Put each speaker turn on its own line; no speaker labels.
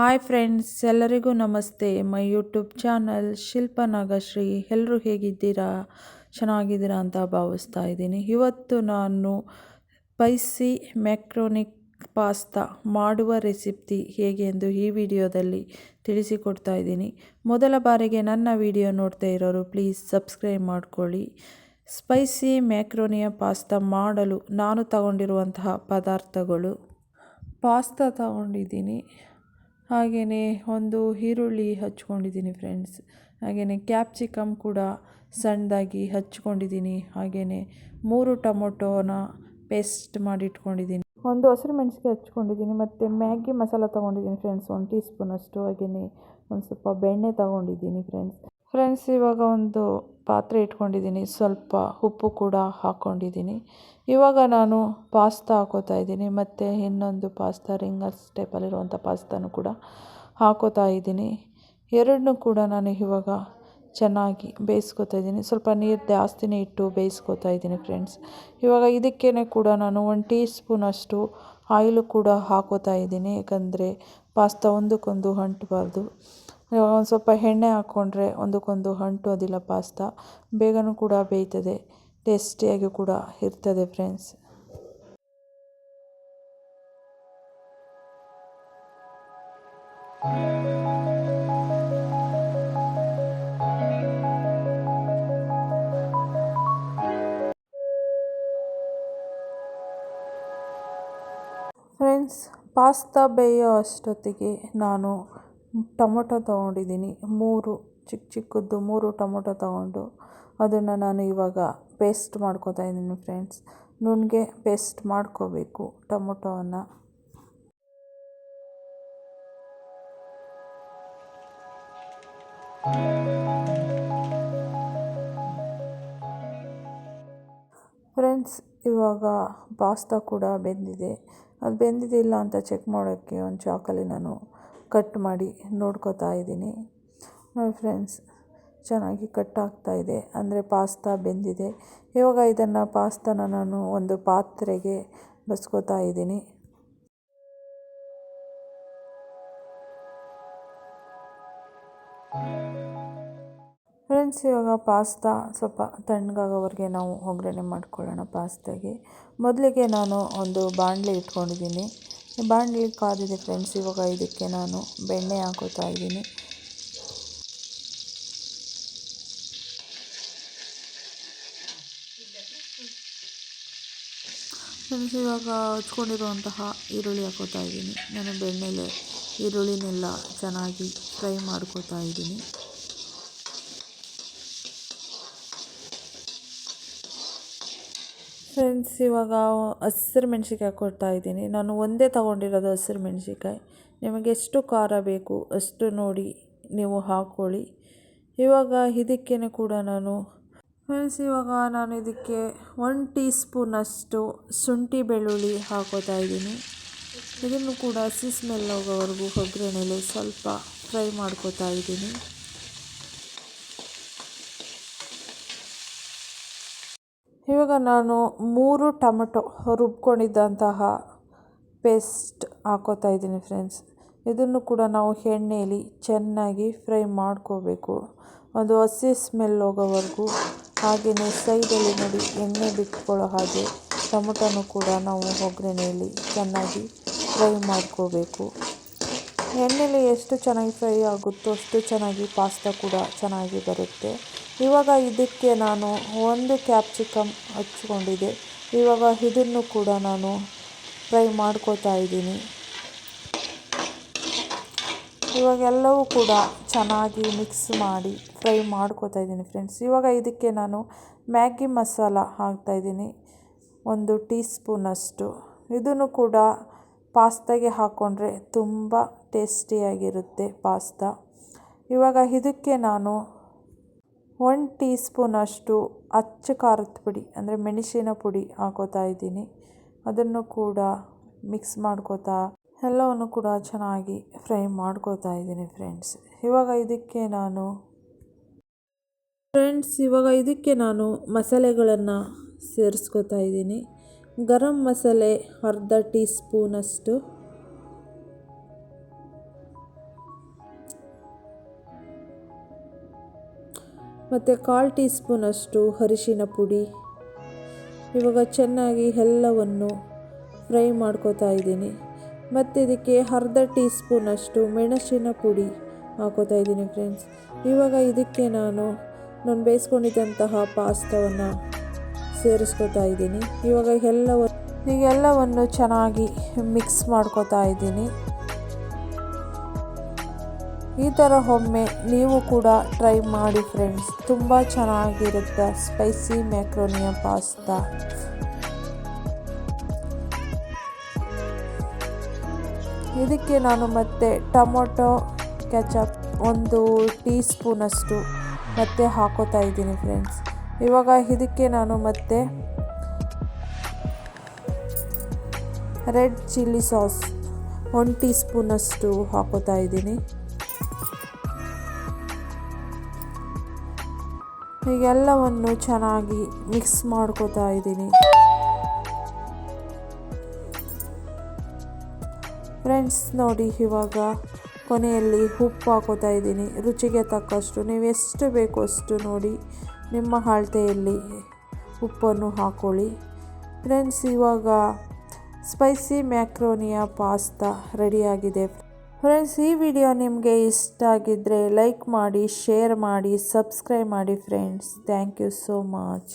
Hi friends, ಎಲ್ಲರಿಗೂ ನಮಸ್ತೆ. My YouTube channel Shilpa Nagashree. ಎಲ್ಲರೂ ಹೇಗಿದ್ದೀರಾ? ಚೆನ್ನಾಗಿದ್ದೀರಾ ಅಂತ ಭಾವಿಸ್ತಾ ಇದ್ದೀನಿ. ಇವತ್ತು ನಾನು ಸ್ಪೈಸಿ ಮ್ಯಾಕ್ರೋನಿಕ್ ಪಾಸ್ತಾ ಮಾಡುವ ರೆಸಿಪಿ ಹೇಗೆ ಎಂದು ಈ ವಿಡಿಯೋದಲ್ಲಿ ತಿಳಿಸಿಕೊಡ್ತಾ ಇದ್ದೀನಿ. ಮೊದಲ ಬಾರಿಗೆ ನನ್ನ ವಿಡಿಯೋ ನೋಡ್ತಾ ಇರೋರು, ಪ್ಲೀಸ್ ಸಬ್ಸ್ಕ್ರೈಬ್ ಮಾಡ್ಕೊಳ್ಳಿ. ಸ್ಪೈಸಿ ಮ್ಯಾಕ್ರೋನಿಯ ಪಾಸ್ತಾ ಮಾಡಲು ನಾನು ತಗೊಂಡಿರುವಂತಹ ಪದಾರ್ಥಗಳು. ಪಾಸ್ತಾ ತಗೊಂಡಿದ್ದೀನಿ. ಹಾಗೆಯೇ ಒಂದು ಈರುಳ್ಳಿ ಹಚ್ಕೊಂಡಿದ್ದೀನಿ ಫ್ರೆಂಡ್ಸ್ ಹಾಗೆಯೇ ಕ್ಯಾಪ್ಸಿಕಮ್ ಕೂಡ ಸಣ್ಣದಾಗಿ ಹಚ್ಕೊಂಡಿದ್ದೀನಿ. ಹಾಗೆಯೇ ಮೂರು ಟೊಮೊಟೊನ ಪೇಸ್ಟ್ ಮಾಡಿಟ್ಕೊಂಡಿದ್ದೀನಿ. ಒಂದು ಹಸಿರು ಮೆಣಸಿಗೆ ಹಚ್ಕೊಂಡಿದ್ದೀನಿ ಮತ್ತು ಮ್ಯಾಗಿ ಮಸಾಲ ತೊಗೊಂಡಿದ್ದೀನಿ ಫ್ರೆಂಡ್ಸ್ ಒಂದು ಟೀ ಸ್ಪೂನಷ್ಟು ಹಾಗೆಯೇ ಒಂದು ಸ್ವಲ್ಪ ಬೆಣ್ಣೆ ತೊಗೊಂಡಿದ್ದೀನಿ ಫ್ರೆಂಡ್ಸ್ ಫ್ರೆಂಡ್ಸ್ ಇವಾಗ ಒಂದು ಪಾತ್ರೆ ಇಟ್ಕೊಂಡಿದ್ದೀನಿ, ಸ್ವಲ್ಪ ಉಪ್ಪು ಕೂಡ ಹಾಕ್ಕೊಂಡಿದ್ದೀನಿ ಇವಾಗ ನಾನು ಪಾಸ್ತಾ ಹಾಕೋತಾ ಇದ್ದೀನಿ, ಮತ್ತು ಇನ್ನೊಂದು ಪಾಸ್ತಾ ರಿಂಗರ್ಸ್ ಟೈಪಲ್ಲಿರುವಂಥ ಪಾಸ್ತಾನು ಕೂಡ ಹಾಕೋತಾ ಇದ್ದೀನಿ. ಎರಡನ್ನೂ ಕೂಡ ನಾನು ಇವಾಗ ಚೆನ್ನಾಗಿ ಬೇಯಿಸ್ಕೊತಾ ಇದ್ದೀನಿ. ಸ್ವಲ್ಪ ನೀರು ಜಾಸ್ತಿನೇ ಇಟ್ಟು ಬೇಯಿಸ್ಕೊತಾ ಇದ್ದೀನಿ ಫ್ರೆಂಡ್ಸ್ ಇವಾಗ ಇದಕ್ಕೇ ಕೂಡ ನಾನು ಒಂದು ಟೀ ಸ್ಪೂನಷ್ಟು ಆಯಿಲು ಕೂಡ ಹಾಕೋತಾ ಇದ್ದೀನಿ, ಯಾಕಂದರೆ ಪಾಸ್ತಾ ಒಂದಕ್ಕೊಂದು ಅಂಟಬಾರ್ದು ಒಂದು ಸ್ವಲ್ಪ ಎಣ್ಣೆ ಹಾಕ್ಕೊಂಡ್ರೆ ಒಂದಕ್ಕೊಂದು ಅಂಟೋದಿಲ್ಲ ಪಾಸ್ತಾ. ಬೇಗನೂ ಕೂಡ ಬೇಯ್ತದೆ. ಟೇಸ್ಟಿಯಾಗಿ ಕೂಡ ಇರ್ತದೆ ಫ್ರೆಂಡ್ಸ್. ಫ್ರೆಂಡ್ಸ್, ಪಾಸ್ತಾ ಬೇಯೋ ಅಷ್ಟೊತ್ತಿಗೆ ನಾನು ಟೊಮೊಟೊ ತೊಗೊಂಡಿದ್ದೀನಿ. ಮೂರು, ಚಿಕ್ಕ ಚಿಕ್ಕದ್ದು ಮೂರು ಟೊಮೊಟೊ ತೊಗೊಂಡು ಅದನ್ನು ನಾನು ಇವಾಗ ಪೇಸ್ಟ್ ಮಾಡ್ಕೋತಾ ಇದ್ದೀನಿ ಫ್ರೆಂಡ್ಸ್. ನುಣ್ಣಗೆ ಪೇಸ್ಟ್ ಮಾಡ್ಕೋಬೇಕು ಟೊಮೊಟೊವನ್ನು. ಫ್ರೆಂಡ್ಸ್, ಇವಾಗ ಪಾಸ್ತಾ ಕೂಡ ಬೆಂದಿದೆ. ಅದು ಬೆಂದಿದೆಯಿಲ್ಲ ಅಂತ ಚೆಕ್ ಮಾಡೋಕ್ಕೆ ಒಂದು ಚಾಕಲ್ಲಿ ನಾನು ಕಟ್ ಮಾಡಿ ನೋಡ್ಕೋತಾ ಇದ್ದೀನಿ. ನೋಡಿ ಫ್ರೆಂಡ್ಸ್ ಚೆನ್ನಾಗಿ ಕಟ್ ಆಗ್ತಾ ಇದೆ. ಅಂದರೆ ಪಾಸ್ತಾ ಬೆಂದಿದೆ. ಇವಾಗ ಇದನ್ನು ಪಾಸ್ತಾನ ನಾನು ಒಂದು ಪಾತ್ರೆಗೆ ಬಸ್ಕೋತಾ ಇದ್ದೀನಿ. ಫ್ರೆಂಡ್ಸ್ ಇವಾಗ ಪಾಸ್ತಾ ಸ್ವಲ್ಪ ತಣ್ಣಗಾಗೋವರೆಗೆ ನಾವು ಒಗ್ಗರಣೆ ಮಾಡ್ಕೊಳ್ಳೋಣ ಪಾಸ್ತಾಗೆ ಮೊದಲಿಗೆ ನಾನು ಒಂದು ಬಾಣಲೆ ಇಟ್ಕೊಂಡಿದ್ದೀನಿ. ಬಾಣಲೆ ಕಾದಿದೆ ಫ್ರೆಂಡ್ಸ್ ಇವಾಗ ಇದಕ್ಕೆ ನಾನು ಬೆಣ್ಣೆ ಹಾಕೋತಾ ಇದ್ದೀನಿ. ಫ್ರೆಂಡ್ಸ್ ಇವಾಗ ಹಚ್ಕೊಂಡಿರುವಂತಹ ಈರುಳ್ಳಿ ಹಾಕೋತಾ ಇದ್ದೀನಿ. ನಾನು ಬೆಣ್ಣೆಲೆ ಈರುಳ್ಳಿನೆಲ್ಲ ಚೆನ್ನಾಗಿ ಫ್ರೈ ಮಾಡ್ಕೋತಾ ಇದ್ದೀನಿ. ಫ್ರೆಂಡ್ಸ್, ಇವಾಗ ಹಸಿರು ಮೆಣಸಿಕಾಯಿ ಕೊಡ್ತಾ ಇದ್ದೀನಿ. ನಾನು ಒಂದೇ ತಗೊಂಡಿರೋದು ಹಸಿರು ಮೆಣಸಿಕಾಯಿ ನಿಮಗೆ ಎಷ್ಟು ಖಾರ ಬೇಕು ಅಷ್ಟು ನೋಡಿ ನೀವು ಹಾಕ್ಕೊಳ್ಳಿ. ಇವಾಗ ಇದಕ್ಕೇ ಕೂಡ ನಾನು, ಫ್ರೆಂಡ್ಸ್, ಇವಾಗ ನಾನು ಇದಕ್ಕೆ ಒನ್ ಟೀ ಸ್ಪೂನಷ್ಟು ಶುಂಠಿ ಬೆಳ್ಳುಳ್ಳಿ ಹಾಕೋತಾ ಇದ್ದೀನಿ. ಇದನ್ನು ಕೂಡ ಹಸಿ ಸ್ಮೆಲ್ ಹೋಗೋವರೆಗೂ ಒಗ್ಗರಣೆಯಲ್ಲಿ ಸ್ವಲ್ಪ ಫ್ರೈ ಮಾಡ್ಕೋತಾ ಇದ್ದೀನಿ. ಇವಾಗ ನಾನು ಮೂರು ಟೊಮೆಟೊ ರುಬ್ಕೊಂಡಿದ್ದಂತಹ ಪೇಸ್ಟ್ ಹಾಕೋತಾ ಇದ್ದೀನಿ ಫ್ರೆಂಡ್ಸ್ ಇದನ್ನು ಕೂಡ ನಾವು ಎಣ್ಣೆಯಲ್ಲಿ ಚೆನ್ನಾಗಿ ಫ್ರೈ ಮಾಡ್ಕೋಬೇಕು. ಒಂದು ಹಸಿ ಸ್ಮೆಲ್ ಹೋಗೋವರೆಗೂ ಹಾಗೆಯೇ ಸೈಡಲ್ಲಿ ನೋಡಿ ಎಣ್ಣೆ ಬಿಟ್ಕೊಳ್ಳೋ ಹಾಗೆ ಟೊಮೊಟೊನೂ ಕೂಡ ನಾವು ಒಗ್ಗರಣೆಯಲ್ಲಿ ಚೆನ್ನಾಗಿ ಫ್ರೈ ಮಾಡ್ಕೋಬೇಕು. ಎಣ್ಣೆಯಲ್ಲಿ ಎಷ್ಟು ಚೆನ್ನಾಗಿ ಫ್ರೈ ಆಗುತ್ತೋ ಅಷ್ಟು ಚೆನ್ನಾಗಿ ಪಾಸ್ತಾ ಕೂಡ ಚೆನ್ನಾಗಿ ಬರುತ್ತೆ. ಇವಾಗ ಇದಕ್ಕೆ ನಾನು ಒಂದು ಕ್ಯಾಪ್ಸಿಕಮ್ ಹಚ್ಕೊಂಡಿದ್ದೆ ಇವಾಗ ಇದನ್ನು ಕೂಡ ನಾನು ಫ್ರೈ ಮಾಡ್ಕೋತಾ ಇದ್ದೀನಿ. ಇವಾಗ ಎಲ್ಲವೂ ಕೂಡ ಚೆನ್ನಾಗಿ ಮಿಕ್ಸ್ ಮಾಡಿ ಫ್ರೈ ಮಾಡ್ಕೋತಾ ಇದ್ದೀನಿ ಫ್ರೆಂಡ್ಸ್. ಇವಾಗ ಇದಕ್ಕೆ ನಾನು ಮ್ಯಾಗಿ ಮಸಾಲ ಹಾಕ್ತಾಯಿದ್ದೀನಿ ಒಂದು ಟೀ ಸ್ಪೂನಷ್ಟು ಇದನ್ನು ಕೂಡ ಪಾಸ್ತಾಗೆ ಹಾಕ್ಕೊಂಡ್ರೆ ತುಂಬ ಟೇಸ್ಟಿಯಾಗಿರುತ್ತೆ ಪಾಸ್ತಾ. ಇವಾಗ ಇದಕ್ಕೆ ನಾನು ಒನ್ ಟೀ ಸ್ಪೂನಷ್ಟು ಅಚ್ಚ ಖಾರದ ಪುಡಿ, ಅಂದರೆ ಮೆಣಸಿನ ಪುಡಿ ಹಾಕೋತಾ ಇದ್ದೀನಿ. ಅದನ್ನು ಕೂಡ ಮಿಕ್ಸ್ ಮಾಡ್ಕೋತಾ, ಎಲ್ಲವನ್ನು ಕೂಡ ಚೆನ್ನಾಗಿ ಫ್ರೈ ಮಾಡ್ಕೋತಾ ಇದ್ದೀನಿ ಫ್ರೆಂಡ್ಸ್ ಇವಾಗ ಇದಕ್ಕೆ ನಾನು ಫ್ರೆಂಡ್ಸ್ ಇವಾಗ ಇದಕ್ಕೆ ನಾನು ಮಸಾಲೆಗಳನ್ನು ಸೇರಿಸ್ಕೋತಾ ಇದ್ದೀನಿ. ಗರಂ ಮಸಾಲೆ ಅರ್ಧ ಟೀ ಸ್ಪೂನಷ್ಟು ಮತ್ತು ಕಾಲು ಟೀ ಸ್ಪೂನಷ್ಟು ಅರಿಶಿನ ಪುಡಿ. ಇವಾಗ ಚೆನ್ನಾಗಿ ಎಲ್ಲವನ್ನು ಫ್ರೈ ಮಾಡ್ಕೋತಾ ಇದ್ದೀನಿ. ಮತ್ತು ಇದಕ್ಕೆ ಅರ್ಧ ಟೀ ಸ್ಪೂನಷ್ಟು ಮೆಣಸಿನ ಪುಡಿ ಹಾಕೋತಾ ಇದ್ದೀನಿ ಫ್ರೆಂಡ್ಸ್. ಇವಾಗ ಇದಕ್ಕೆ ನಾನು ನಾನು ಬೇಯಿಸ್ಕೊಂಡಿದ್ದಂತಹ ಪಾಸ್ತವನ್ನು ಸೇರಿಸ್ಕೊತಾ ಇದ್ದೀನಿ. ಇವಾಗ ಎಲ್ಲವ ಈಗೆಲ್ಲವನ್ನು ಚೆನ್ನಾಗಿ ಮಿಕ್ಸ್ ಮಾಡ್ಕೋತಾ ಇದ್ದೀನಿ. ಈ ಥರ ಒಮ್ಮೆ ನೀವು ಕೂಡ ಟ್ರೈ ಮಾಡಿ ಫ್ರೆಂಡ್ಸ್. ತುಂಬ ಚೆನ್ನಾಗಿರುತ್ತೆ ಸ್ಪೈಸಿ ಮ್ಯಾಕ್ರೋನಿಯ ಪಾಸ್ತಾ. ಇದಕ್ಕೆ ನಾನು ಮತ್ತೆ ಟೊಮೊಟೊ, ಕೆಚಪ್ ಒಂದು ಟೀ ಸ್ಪೂನಷ್ಟು ಮತ್ತೆ ಹಾಕೋತಾ ಇದ್ದೀನಿ ಫ್ರೆಂಡ್ಸ್. ಇವಾಗ ಇದಕ್ಕೆ ನಾನು ಮತ್ತೆ red chilli sauce one tea ಸ್ಪೂನಷ್ಟು ಹಾಕೋತಾ ಇದ್ದೀನಿ. ಈಗೆಲ್ಲವನ್ನು ಚೆನ್ನಾಗಿ ಮಿಕ್ಸ್ ಮಾಡ್ಕೋತಾ ಇದ್ದೀನಿ. ಫ್ರೆಂಡ್ಸ್ ನೋಡಿ ಇವಾಗ ಕೊನೆಯಲ್ಲಿ ಉಪ್ಪು ಹಾಕೋತಾ ಇದ್ದೀನಿ. ರುಚಿಗೆ ತಕ್ಕಷ್ಟು, ನೀವು ಎಷ್ಟು ಬೇಕೋ ಅಷ್ಟು ನೋಡಿ ನಿಮ್ಮ ಅಳತೆಯಲ್ಲಿ ಉಪ್ಪನ್ನು ಹಾಕೊಳ್ಳಿ. ಫ್ರೆಂಡ್ಸ್ ಇವಾಗ ಸ್ಪೈಸಿ ಮ್ಯಾಕ್ರೋನಿಯ ಪಾಸ್ತಾ ರೆಡಿಯಾಗಿದೆ ಫ್ರೆಂಡ್ಸ್ ಈ ವಿಡಿಯೋ ನಿಮಗೆ ಇಷ್ಟ ಆಗಿದ್ದರೆ ಲೈಕ್ ಮಾಡಿ ಶೇರ್ ಮಾಡಿ ಸಬ್ಸ್ಕ್ರೈಬ್ ಮಾಡಿ friends thank you so much